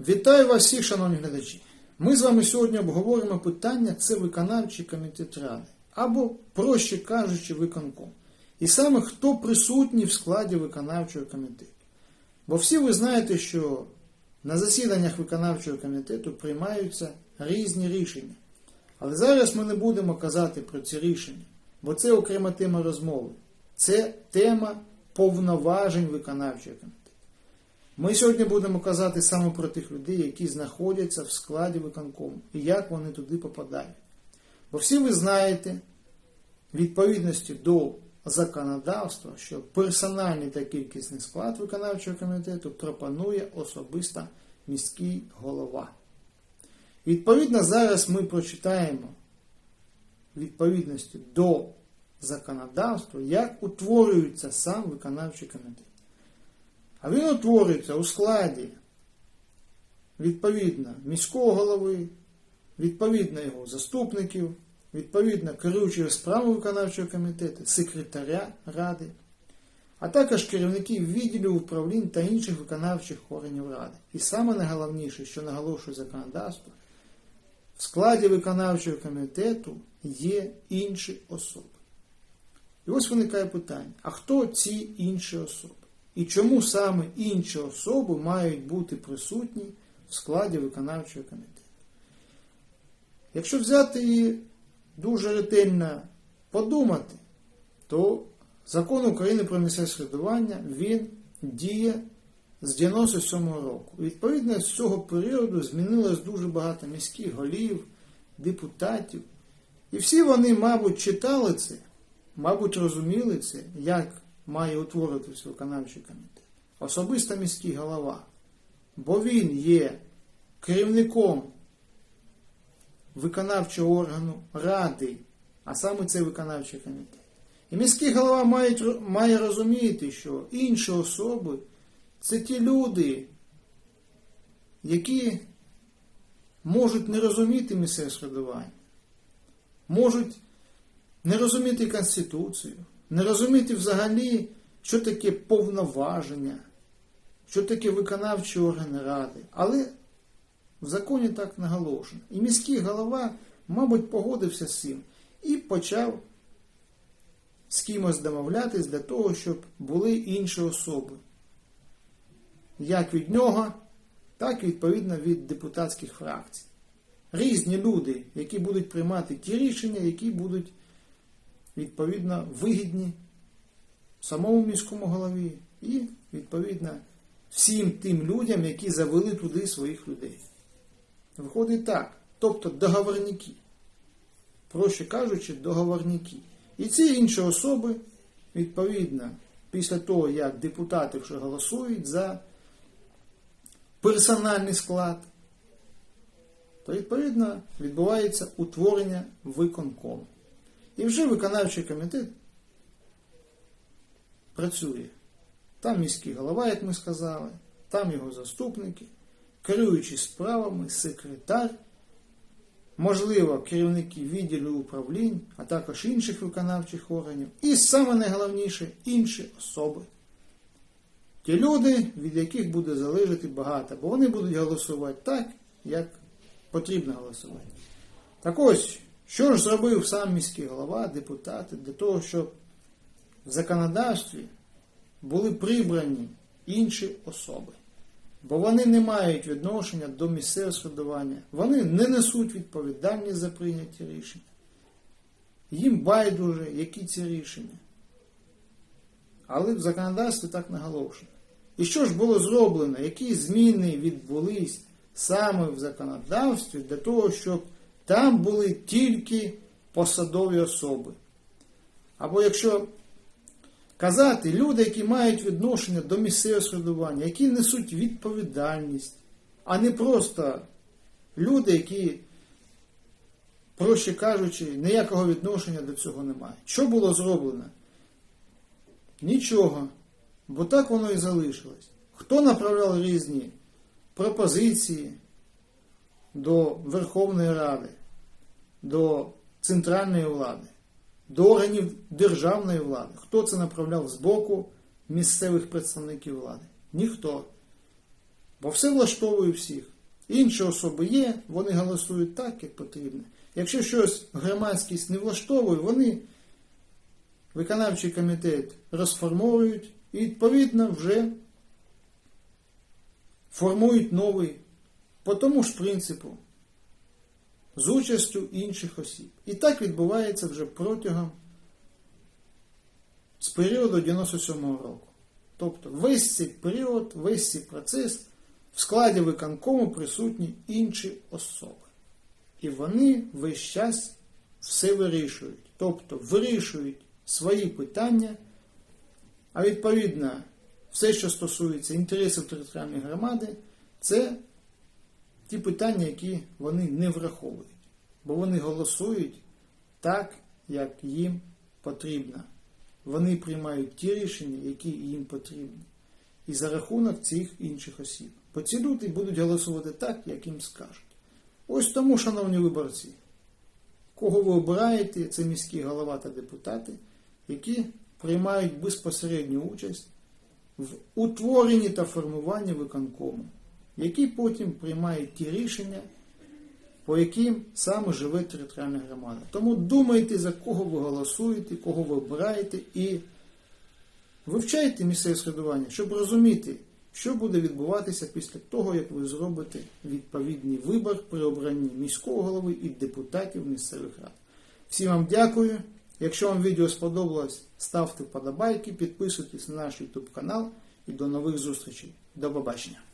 Вітаю вас всіх, шановні глядачі. Ми з вами сьогодні обговоримо питання це виконавчий комітет ради, або, проще кажучи, виконком. І саме хто присутній в складі виконавчого комітету. Бо всі ви знаєте, що на засіданнях виконавчого комітету приймаються різні рішення. Але зараз ми не будемо казати про ці рішення, бо це окрема тема розмови. Це тема повноважень виконавчого комітету. Ми сьогодні будемо казати саме про тих людей, які знаходяться в складі виконкому і як вони туди попадають. Бо всі ви знаєте, відповідності до законодавства, що персональний та кількісний склад виконавчого комітету пропонує особисто міський голова. Відповідно, зараз ми прочитаємо відповідності до законодавства, як утворюється сам виконавчий комітет. А він утворюється у складі відповідно міського голови, відповідно його заступників, відповідно керуючого справи виконавчого комітету, секретаря ради, а також керівників відділів управлінь та інших виконавчих органів ради. І саме найголовніше, що наголошує законодавство, в складі виконавчого комітету є інші особи. І ось виникає питання: а хто ці інші особи? І чому саме інші особи мають бути присутні в складі виконавчого комітету? Якщо взяти і дуже ретельно подумати, то закон України про місцеве середування він діє з 97-го року. Відповідно з цього періоду змінилось дуже багато міських голів, депутатів. І всі вони, мабуть, читали це, мабуть, розуміли це, як має утворитися виконавчий комітет. Особисто міський голова. Бо він є керівником виконавчого органу ради, а саме це виконавчий комітет. І міський голова має, має розуміти, що інші особи це ті люди, які можуть не розуміти місцеве середування, можуть не розуміти Конституцію, не розуміти взагалі, що таке повноваження, що таке виконавчі органи ради. Але в законі так наголошено. І міський голова, мабуть, погодився з цим і почав з кимось домовлятись для того, щоб були інші особи. Як від нього, так і відповідно від депутатських фракцій. Різні люди, які будуть приймати ті рішення, які будуть відповідно вигідні самому міському голові і, відповідно, всім тим людям, які завели туди своїх людей. Виходить так. Тобто договорники. Проще кажучи, договорники. І ці інші особи, відповідно, після того, як депутати вже голосують за персональний склад, то відповідно відбувається утворення виконкому. І вже виконавчий комітет працює. Там міський голова, як ми сказали, там його заступники, керуючі справами, секретар, можливо, керівники відділів управлінь, а також інших виконавчих органів. І саме найголовніше інші особи. Ті люди, від яких буде залежати багато, бо вони будуть голосувати так, як потрібно голосувати. Так ось, що ж зробив сам міський голова, депутати, для того, щоб в законодавстві були прибрані інші особи. Бо вони не мають відношення до місцевого середування, вони не несуть відповідальність за прийняті рішення. Їм байдуже, які ці рішення. Але в законодавстві так наголошено. І що ж було зроблено? Які зміни відбулись саме в законодавстві для того, щоб там були тільки посадові особи? Або якщо казати, люди, які мають відношення до місцевого середування, які несуть відповідальність, а не просто люди, які, проще кажучи, ніякого відношення до цього не мають. Що було зроблено? Нічого. Бо так воно і залишилось. Хто направляв різні пропозиції до Верховної Ради, до центральної влади? до органів державної влади. Хто це направляв з боку місцевих представників влади? Ніхто. Бо все влаштовує всіх. Інші особи є, вони голосують так, як потрібно. Якщо щось громадськість не влаштовує, вони виконавчий комітет розформовують і відповідно вже формують новий по тому ж принципу з участю інших осіб. І так відбувається вже протягом з періоду 97-го року. Тобто весь цей період, весь цей процес в складі виконкому присутні інші особи. І вони весь час все вирішують. Тобто вирішують свої питання, а відповідно, все, що стосується інтересів територіальної громади, це ті питання, які вони не враховують. Бо вони голосують так, як їм потрібно. Вони приймають ті рішення, які їм потрібні. І за рахунок цих інших осіб. Бо ці люди будуть голосувати так, як їм скажуть. Ось тому, шановні виборці, кого ви обираєте, це міський голова та депутати, які приймають безпосередню участь в утворенні та формуванні виконкому, які потім приймають ті рішення, по яким саме живе територіальна громада. Тому думайте, за кого ви голосуєте, кого ви обираєте, і вивчайте місцеве середування, щоб розуміти, що буде відбуватися після того, як ви зробите відповідний вибір при обранні міського голови і депутатів місцевих рад. Всім вам дякую. Якщо вам відео сподобалось, ставте вподобайки, підписуйтесь на наш YouTube канал і до нових зустрічей. До побачення!